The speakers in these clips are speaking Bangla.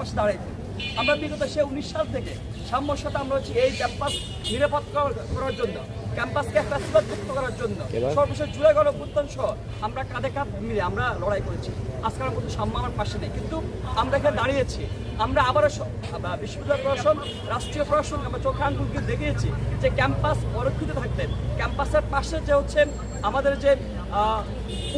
পাশে দাঁড়াইতে আমরা বিগত সে উনিশ সাল থেকে সাম্যর সাথে আমরা হচ্ছে এই ক্যাম্পাস নিরাপদ করার জন্য ক্যাম্পাসকে ফ্যাসিলিট মুক্ত করার জন্য। সর্বশেষ জুড়ে গেল বুত্তন সহ আমরা কাঁধে কাঁধ মিলে আমরা লড়াই করেছি। আজকে আমার কিন্তু সাম্য আমার পাশে নেই। কিন্তু আমরা এখানে দাঁড়িয়েছি। আমরা আবারও বিশ্ববিদ্যালয় প্রশাসন রাষ্ট্রীয় প্রশাসন আমরা চোখে আঙ্গুলকে দেখিয়েছি যে ক্যাম্পাস অরক্ষিত থাকতেন। ক্যাম্পাসের পাশে যে হচ্ছে আমাদের যে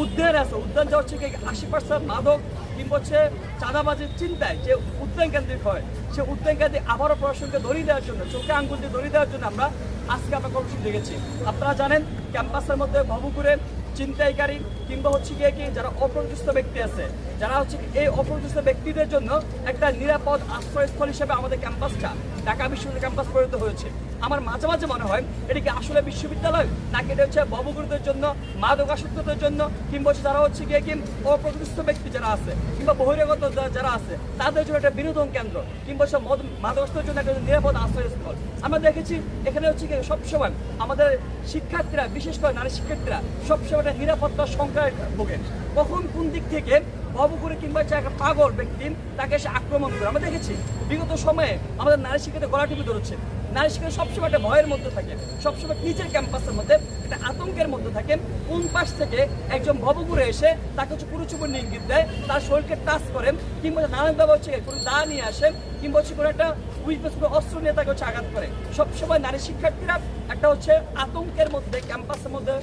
উদ্যান আছে, উদ্যান যা হচ্ছে আশি পার্সেন্ট মাদক কিংবা হচ্ছে চাঁদাবাজির চিন্তায় যে উদ্যান কেন্দ্রিক হয়, সে উদ্যান কেন্দ্রিক আবারও প্রশাসনকে ধরিয়ে দেওয়ার জন্য, চোখে আঙ্গুল দিয়ে ধরিয়ে দেওয়ার জন্য আমরা আজকে আমরা কর্মসূচি দেখেছি। আপনারা জানেন, ক্যাম্পাসের মধ্যে ভবুকুরে চিন্তাইকারী কিংবা হচ্ছে গিয়ে কি যারা অপ্রতিষ্ঠিত ব্যক্তি আছে, যারা হচ্ছে এই অপ্রতিষ্ঠিত ব্যক্তিদের জন্য একটা নিরাপদ আশ্রয়স্থল হিসেবে আমাদের ক্যাম্পাসটা ঢাকা বিশ্ববিদ্যালয় ক্যাম্পাস পরিণত হয়েছে। আমার মাঝে মাঝে মনে হয় এটা কি আসলে বিশ্ববিদ্যালয়, নাকি এটা হচ্ছে ভবগুরুদের জন্য মাদকাসক্তদের জন্য, কিংবা হচ্ছে যারা হচ্ছে গিয়ে কি অপ্রতিষ্ঠিত ব্যক্তি যারা আছে, কিংবা বহিরাগত যারা আছে, তাদের জন্য একটা বিনোদন কেন্দ্র, কিংবা হচ্ছে মদ মাদকাসক্তের জন্য একটা নিরাপদ আশ্রয়স্থল। আমরা দেখেছি এখানে হচ্ছে কি সবসময় আমাদের শিক্ষার্থীরা, বিশেষ করে নারী শিক্ষার্থীরা, সবসময় একটা নিরাপত্তা নিরাপত্তার সংখ্যায় ভোগেন কখন কোন দিক থেকে ভবঘুরে কিংবা হচ্ছে একটা পাগল ব্যক্তি তাকে এসে আক্রমণ করে। আমরা দেখেছি বিগত সময়ে আমাদের নারী শিক্ষার্থী গলা টিপে ধরেছে নারী শিক্ষার্থী সবসময় একটা ভয়ের মধ্যে থাকে, সবসময় নিজের ক্যাম্পাসের মধ্যে একটা আতঙ্কের মধ্যে থাকেন কোন পাশ থেকে একজন ভবঘুরে এসে তাকে হচ্ছে কুরুচুপুর ইঙ্গিত দেয়, তার শরীরকে টাচ করেন, কিংবা নানান নানানভাবে হচ্ছে কোনো দা নিয়ে আসেন, কিংবা হচ্ছে কোনো একটা উইপেস কোনো অস্ত্র নিয়ে তাকে হচ্ছে আঘাত করে। সবসময় নারী শিক্ষার্থীরা একটা হচ্ছে আতঙ্কের মধ্যে, ক্যাম্পাসের মধ্যে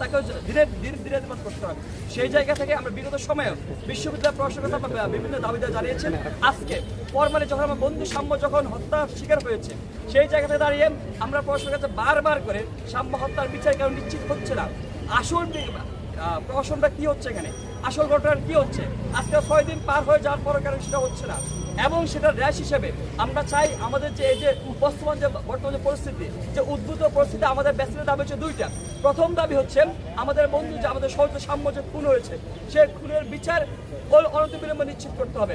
তাকে ধীরে ধীরে ধীরে ধীরে করতে হবে। সেই জায়গা থেকে আমরা বিগত সময়ে বিশ্ববিদ্যালয় প্রশাসনের কাছে বিভিন্ন দাবিদার জানিয়েছেন, আজকে পরমানে যখন আমার বন্ধু সাম্য যখন হত্যার শিকার হয়েছে, সেই জায়গা থেকে দাঁড়িয়ে আমরা প্রশাসনের কাছে বারবার করে সাম্য হত্যার বিচার কারণ নিশ্চিত হচ্ছে না? আসল প্রহসনটা কি হচ্ছে এখানে? আসল ঘটনা কি হচ্ছে? আজকে ছয় দিন পার হয়ে যাওয়ার পরে কেন সেটা হচ্ছে না? এবং সেটা র্যাশ হিসেবে আমরা চাই আমাদের যে এই যে বর্তমান যে বর্তমান যে পরিস্থিতি, যে উদ্ভূত পরিস্থিতি, আমাদের ব্যাচেলের দাবি হচ্ছে দুইটা। প্রথম দাবি হচ্ছে আমাদের বন্ধু যে আমাদের সহজ সাম্য যে খুন হয়েছে, সে খুনের বিচার অনতিবিলম্বে নিশ্চিত করতে হবে।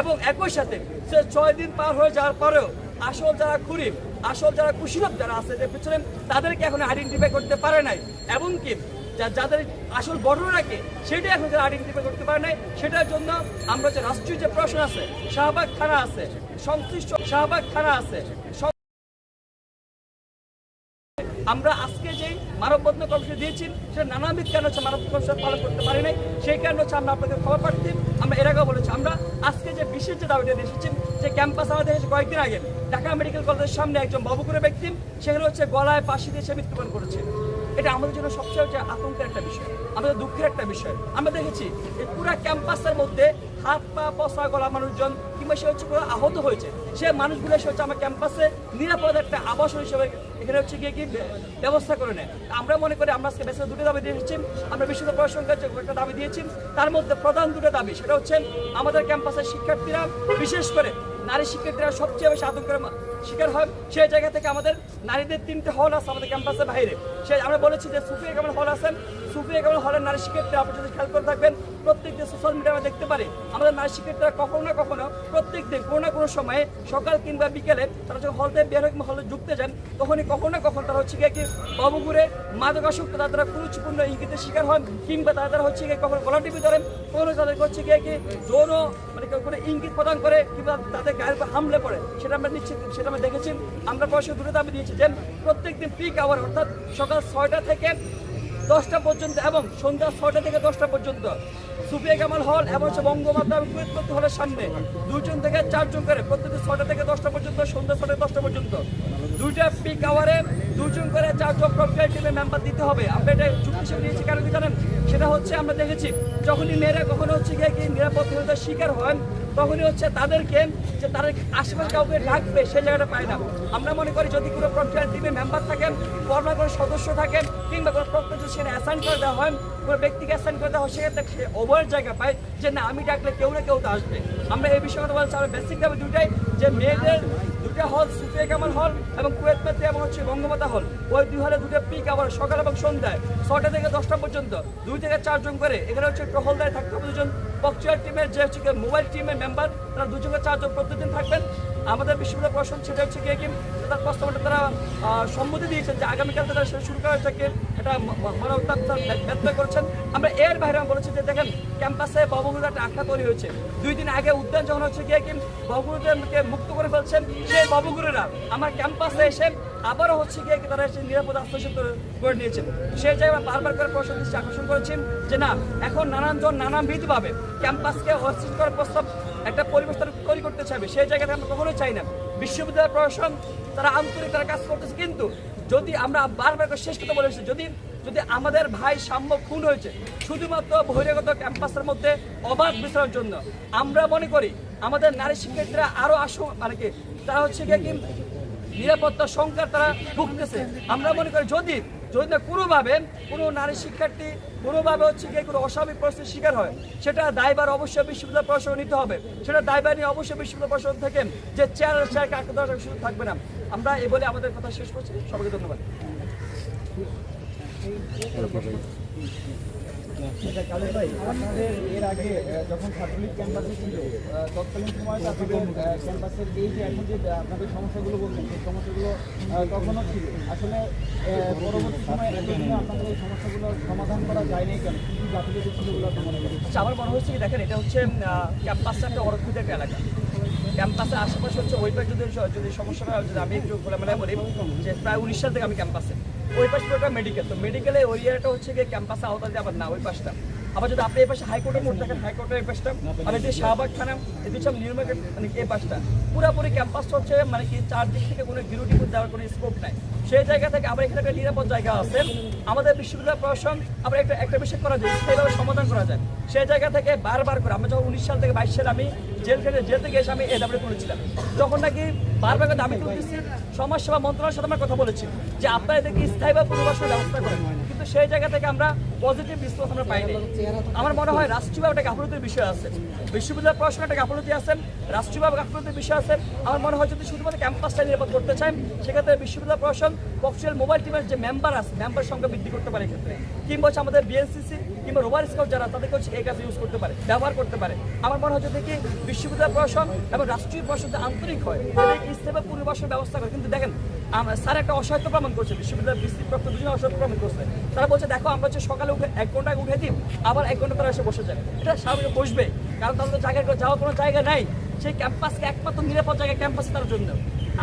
এবং একই সাথে সে ছয় দিন পার হয়ে যাওয়ার পরেও আসল যারা খুনি, আসল যারা কুশীলভ যারা আছে যে পিছনে তাদেরকে এখন আইডেন্টিফাই করতে পারে নাই। এবং কি যাদের আসল ঘটনাকে সেটা এখন যারা আইডেন্টিফাই করতে পারে নাই, সেটার জন্য আমরা যে রাষ্ট্রীয় যে প্রশাসন আছে, শাহবাগ থানা আছে, সংশ্লিষ্ট শাহবাগ থানা আছে আমরা আজকে যে মানববন্ধন কর্মসূচি দিয়েছি, সেটা নানাবিধ কারণ হচ্ছে মানব কর্মসূচি পালন করতে পারি নাই। সেই কারণে হচ্ছে আমরা আপনাদের খবর পাঠাচ্ছি। আমরা এর আগেও বলেছি, আমরা আজকে যে বিশেষ যে দাবিটা এসেছি যে ক্যাম্পাস আমাদের এসেছে কয়েকদিন আগে ঢাকা মেডিকেল কলেজের সামনে একজন বাবুকুরে ব্যক্তি, সেখানে হচ্ছে গলায় পাশি দিয়ে সে মৃত্যুবরণ করেছে। এটা আমাদের জন্য সবচেয়ে হচ্ছে আতঙ্কের একটা বিষয়, আমাদের দুঃখের একটা বিষয়। আমরা দেখেছি পুরা ক্যাম্পাসের মধ্যে হাত পা পচা গলা মানুষজন কিংবা সে হচ্ছে পুরো আহত হয়েছে। সে মানুষগুলো এসে হচ্ছে আমার ক্যাম্পাসে নিরাপদ একটা আবাসন হিসেবে এখানে হচ্ছে গিয়ে কি ব্যবস্থা করে নেয়। আমরা মনে করি আমরা আজকে দুটো দাবি দিয়েছি, আমরা বিশ্ববিদ্যালয় প্রশাসনের কাছে একটা দাবি দিয়েছি। তার মধ্যে প্রধান দুটো দাবি, সেটা হচ্ছে আমাদের ক্যাম্পাসের শিক্ষার্থীরা, বিশেষ করে নারী শিক্ষার্থীরা সবচেয়ে বেশি আতঙ্কের শিকার হয় সেই জায়গা থেকে আমাদের নারীদের তিনটে হল আছে আমাদের ক্যাম্পাসের বাইরে। সে আমরা বলেছি যে সুফিয়া কেমন হল আছেন সুফিয়া কেমন হলের নারী শিক্ষার্থীরা আপনি যদি খেয়াল করে থাকবেন। প্রত্যেক দিন সোশ্যাল মিডিয়া আমরা দেখতে পারি। আমাদের নারী শিক্ষার্থীরা কখনো না কখনো প্রত্যেক দিন, কোনো না কোনো সময়ে সকাল কিংবা বিকেলে তারা যখন হল থেকে বের হলে যুক্তে যান, তখনই কখনো না কখনো তারা হচ্ছে গিয়ে কি বাবুগুড়ে মাদকাসক্ত তারা তারা কুরুচিপূর্ণ ইঙ্গিতের শিকার হন, কিংবা তারা হচ্ছে গিয়ে কখনো গলা টিপি ধরেন কখনো তাদেরকে হচ্ছে গিয়ে কি যৌন মানে কোনো ইঙ্গিত প্রদান করে কিংবা তাদের গায়ের উপর হামলে পড়ে সেটা আমরা নিশ্চিত, সেটা আমরা দেখেছি। আমরা পয়সা দূরে দাবি দিয়েছি যে প্রত্যেক দিন পিক আওয়ার অর্থাৎ সকাল ছয়টা থেকে দশটা পর্যন্ত এবং সন্ধ্যা ছটা থেকে দশটা পর্যন্ত। সুফিয়া কামাল হল এবং হচ্ছে বঙ্গমাতা কুয়েতপত্তি হলের সামনে। দুজন থেকে চারজন করে প্রত্যেকদিন ছটা থেকে দশটা পর্যন্ত, সন্ধ্যা ছটা দশটা পর্যন্ত। দুইটা পিক আওয়ারে দুজন করে চারজন প্রক্রিয়া টিমের মেম্বার দিতে হবে। আমরা এটা চুক্তি হিসেবে নিয়েছি, কারণ কি জানেন? সেটা হচ্ছে আমরা দেখেছি, যখনই মেয়েরা কখনো হচ্ছে গিয়ে কি নিরাপত্তাহীনতার শিকার হন তখনই হচ্ছে তাদেরকে যে তাদের আশেপাশে কাউকে ডাকবে, সেই জায়গাটা পায় না। আমরা মনে করি যদি কোনো প্রক্রিয়ার টিমের মেম্বার থাকেন কোনো কোনো সদস্য থাকেন, কিংবা কোনো প্রক্রিয়া সেখানে অ্যাসাইন করে দেওয়া হয়, কোনো ব্যক্তিকে অ্যাসাইন করে দেওয়া হয়, সেক্ষেত্রে সে ওভার জায়গা পায় যে না, আমি ডাকলে কেউ না কেউ তো আসবে। আমরা এই বিষয়ে কথা বলছি, আমরা বেসিকভাবে দুটাই যে মেয়েদের দুটা হল সুফিয়া কামাল হল এবং কুয়েত এবং হচ্ছে বঙ্গমাতা হল। ওই দুই হলে দুটো পিক আবার সকাল এবং সন্ধ্যায়, ছটা থেকে দশটা পর্যন্ত, দুই থেকে চারজন করে। এখানে হচ্ছে একটু হলদায় থাকতে হবে দুজন। বক্সিয়ার টিমের যে হচ্ছে মোবাইল টিমের মেম্বার তারা দুজন চারজন প্রতিদিন থাকবেন। আমাদের বিশ্ববিদ্যালয় প্রশাসন সেটা হচ্ছে কি তার প্রস্তাবটা তারা সম্মতি দিয়েছেন যে আগামীকাল তারা শুরু করা হচ্ছে এটা মানবতা ব্যক্ত করেছেন। আমরা এর বাইরে বলেছি যে দেখেন, ক্যাম্পাসে ববগুরুর একটা হয়েছে। দুই দিন আগে উদ্যান যখন হচ্ছে কি ববগুরুদেরকে মুক্ত করে ফেলছেন সেই ববগুরুরা। আমার ক্যাম্পাসে এসে আবারও হচ্ছে গিয়ে তারা এসে নিরাপদ করে নিয়েছেন। সেই জায়গায় বারবার করে প্রশ্ন আকর্ষণ করেছেন যে না, এখন নানান জন নানান পাবে ক্যাম্পাসকে অস্থির করার প্রস্তাব একটা পরিবেশ তারা তৈরি করতে চাইবে, সেই জায়গাতে আমরা কখনোই চাই না। বিশ্ববিদ্যালয় প্রশাসন, তারা আন্তরিক তারা কাজ করতেছে, কিন্তু যদি আমরা বারবার করে শেষ কথা বলেছি যদি যদি আমাদের ভাই সাম্য খুন হয়েছে, শুধুমাত্র বহিরাগত ক্যাম্পাসের মধ্যে অবাধ বিচরণের জন্য, আমরা মনে করি আমাদের নারী শিক্ষার্থীরা আরও আসু মানে কি, তারা হচ্ছে কি নিরাপত্তা সংখ্যার তারা ভুগতেছে। আমরা মনে করি যদি যদি না কোনোভাবে কোনো নারী শিক্ষার্থী কোনোভাবে হচ্ছে গিয়ে কোনো অস্বাভাবিক পরিস্থিতির শিকার হয়, সেটা দায়বার অবশ্যই বিশ্ববিদ্যালয় প্রশাসন নিতে হবে। সেটা দায়বার নিয়ে অবশ্যই বিশ্ববিদ্যালয় প্রশাসন থেকে যে চেয়ার চেয়ারকে আটকে দেওয়ার সুযোগ থাকবে না। আমরা এ বলে আমাদের কথা শেষ করছি। সবাইকে ধন্যবাদ। আপনাদের এর আগে যখন ক্যাম্পাসে সময় ক্যাম্পাসের যে এখন যে আপনাদের সমস্যাগুলো সেই সমস্যাগুলো আসলে পরবর্তী সময়ে আপনাদের এই সমাধান করা যায়নি কেন আমার মনে হচ্ছে কি দেখেন, এটা হচ্ছে ক্যাম্পাসটা একটা অরক্ষিত একটা এলাকা। ক্যাম্পাসের আশেপাশে হচ্ছে ওই যদি যদি সমস্যাটা যদি আমি একটু খোলামেলায় বলি, যে প্রায় উনিশ সাল থেকে আমি ক্যাম্পাসে ওই পাশ পুরোটা মেডিকেল তো মেডিকেলে ওই এরিয়াটা হচ্ছে গিয়ে ক্যাম্পাসে আওতা আবার না, ওই পাশটা। আবার যদি আপনি এই পাশে হাইকোর্টের মোড় দেখেন হাইকোর্টের এই পাশটা আর যে শাহবাগ থানা, এই দিচ্ছে নিউ মার্কেট মানে এই পাশটা, পুরোপুরি ক্যাম্পাসটা হচ্ছে মানে কি চারদিক থেকে কোনো বিরোধী দেওয়ার কোনো স্কোপ নাই। সেই জায়গা থেকে আবার এখানে একটা নিরাপদ জায়গা আছে, আমাদের বিশ্ববিদ্যালয় প্রশাসন আবার একটা একটা বিষয় করা যায়, সেইভাবে সমাধান করা যায়। সেই জায়গা থেকে বারবার করে, আমরা যখন উনিশ সাল থেকে বাইশ সালে আমি জেল থেকে জেল থেকে এসে আমি এ ডাব্লিউ করেছিলাম। তখন নাকি বারবার দাবি তুলতেছি সমাজসেবা মন্ত্রণালয়ের সাথে আমরা কথা বলেছি যে আপনারা এদেরকে স্থায়ী বা পুনর্বাসনের ব্যবস্থা করেন। কিন্তু সেই জায়গা থেকে আমরা পজিটিভ রিসপন্স আমরা পাইনি। আমার মনে হয় রাষ্ট্রীয়ভাবে একটা গাফলতির বিষয় আছে। বিশ্ববিদ্যালয় প্রশাসনে একটা গাফলতি আছেন রাষ্ট্রীয়ভাবে গাফলতির বিষয় আছে। আমার মনে হয় যদি শুধুমাত্র ক্যাম্পাসটা নিরাপদ করতে চান সেক্ষেত্রে বিশ্ববিদ্যালয় প্রশাসন কক্সিয়াল মোবাইল টিমের যে মেম্বার আছে মেম্বার সংখ্যা বৃদ্ধি করতে পারে এক্ষেত্রে। কিংবা হচ্ছে আমাদের বিএনসিসি কিংবা রোবার স্কাউট যারা, তাদেরকে হচ্ছে এই কাজে ইউজ করতে পারে, ব্যবহার করতে পারে। আমার মনে হয় যদি কি বিশ্ববিদ্যালয় প্রশাসন এবং রাষ্ট্রীয় প্রশাসন আন্তরিক হয় তাদের ইস্তেফা পুনর্বাসনের ব্যবস্থা করে। কিন্তু দেখেন স্যার একটা অসহায়ত্ব প্রমাণ করছে, বিশ্ববিদ্যালয় বিস্তৃত দুজনে অসহায়ত্ব প্রমাণ করছে। তারা বলছে, দেখো, আমরা হচ্ছে সকালে উঠে এক ঘণ্টা উঠে দিই, আবার এক ঘণ্টা তারা এসে বসে যায় এটা স্বাভাবিক বসবে, কারণ তাদের জায়গায় যাওয়ার কোনো জায়গা নাই। সেই ক্যাম্পাসকে একমাত্র নিরাপদ জায়গা ক্যাম্পাসে তার জন্য।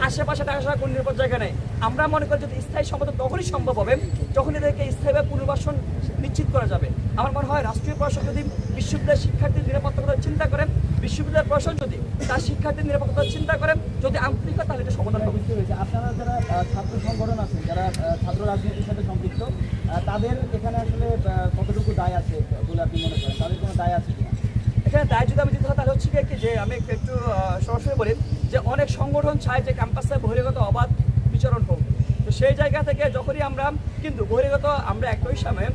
আশেপাশে টাকা কোনো নিরাপদ জায়গা নেই। আমরা মনে করি যদি স্থায়ী সমাধান তখনই সম্ভব হবে যখন এদেরকে স্থায়ীভাবে পুনর্বাসন নিশ্চিত করা যাবে আমার মনে হয় রাষ্ট্রীয় প্রশাসন যদি বিশ্ববিদ্যালয়ের শিক্ষার্থীর নিরাপত্তার চিন্তা করেন বিশ্ববিদ্যালয়ের প্রশাসন যদি তার শিক্ষার্থীর নিরাপত্তার চিন্তা করেন যদি আন্তরিক হয় তাহলে এটা সমাধান হবে। পেরেছি আপনারা যারা ছাত্র সংগঠন আছেন যারা ছাত্র রাজনীতির সাথে সম্পৃক্ত তাদের এখানে আসলে কতটুকু দায় আছে বলে আপনি মনে করেন? তাদের কোনো দায় আছে কিনা? এখানে দায় যদি আমি দিতে হয় তাহলে হচ্ছে কি যে আমি একটু সরাসরি বলি যে অনেক সংগঠন চায় যে ক্যাম্পাসে বহিরাগত অবাধ বিচরণ হোক। সেই জায়গা থেকে যখনই আমরা, কিন্তু বহিরগত আমরা একই সময়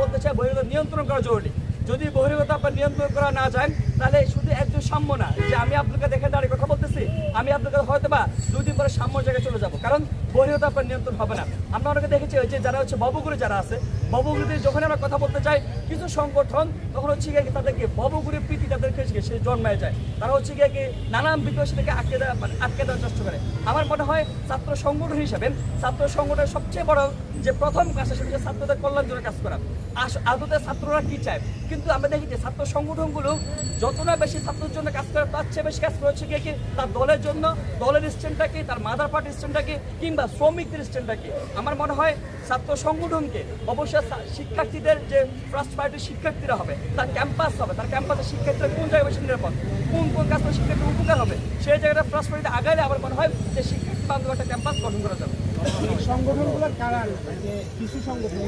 বলতে চাই বহিরগত নিয়ন্ত্রণ করা জরুরি। যদি বহিরগত আপনার নিয়ন্ত্রণ করা না যায়, তাহলে শুধু একজন সাম্য না, যে আমি আপনাকে দেখে দাঁড়িয়ে কথা বলতেছি, আমি আপনাকে হয়তো বা দুই দিন পরে সাম্য জায়গায় চলে যাব। কারণ বহিরাগত আপনার নিয়ন্ত্রণ হবে না। আমরা অনেকে দেখেছি ওই যে যারা হচ্ছে বাবুগুলি যারা আছে বাবুগুলিতে যখন আমরা কথা বলতে চাই কিছু সংগঠন তখন হচ্ছে গিয়ে তাদেরকে বাবুগুলির প্রীতি তাদেরকে সে জন্মায় যায়। তারা হচ্ছে গিয়ে কি নানান বিষয় সেটাকে আটকে দেওয়া মানে আটকে দেওয়ার চেষ্টা করে। আমার মনে হয় ছাত্র সংগঠন হিসেবে, ছাত্র সংগঠনের সবচেয়ে বড় যে প্রথম কাজ সেটা হচ্ছে ছাত্রদের কল্যাণ জন্য কাজ করা। আস আদতে ছাত্ররা কি চায়? কিন্তু আমরা দেখি যে ছাত্র সংগঠনগুলো যত না বেশি ছাত্রের জন্য কাজ করে, তার চেয়ে বেশি কাজ করে হচ্ছে গিয়ে কি তার দলের জন্য দলের স্ট্যান্ডটা কি তার মাদার পার্টি স্ট্যান্ডটা কি কিংবা শ্রমিকদের স্ট্যান্ডটা কি আমার মনে হয় ছাত্র সংগঠনকে অবশ্যই শিক্ষার্থীদের যে ফার্স্ট পার্টির শিক্ষার্থীরা হবে তার ক্যাম্পাস হবে তার ক্যাম্পাসের শিক্ষার্থীরা কোন জায়গায় বেশি নিরাপদ কোন কোন কাজ করে শিক্ষার্থীর উপকার হবে সেই জায়গাটা ফার্স্ট পার্টিতে আগাইলে আমার মনে হয় যে শিক্ষার্থী বান্ধব একটা ক্যাম্পাস গঠন করা যাবে। সংগঠনগুলোর কারণ যে কিছু সংগঠন?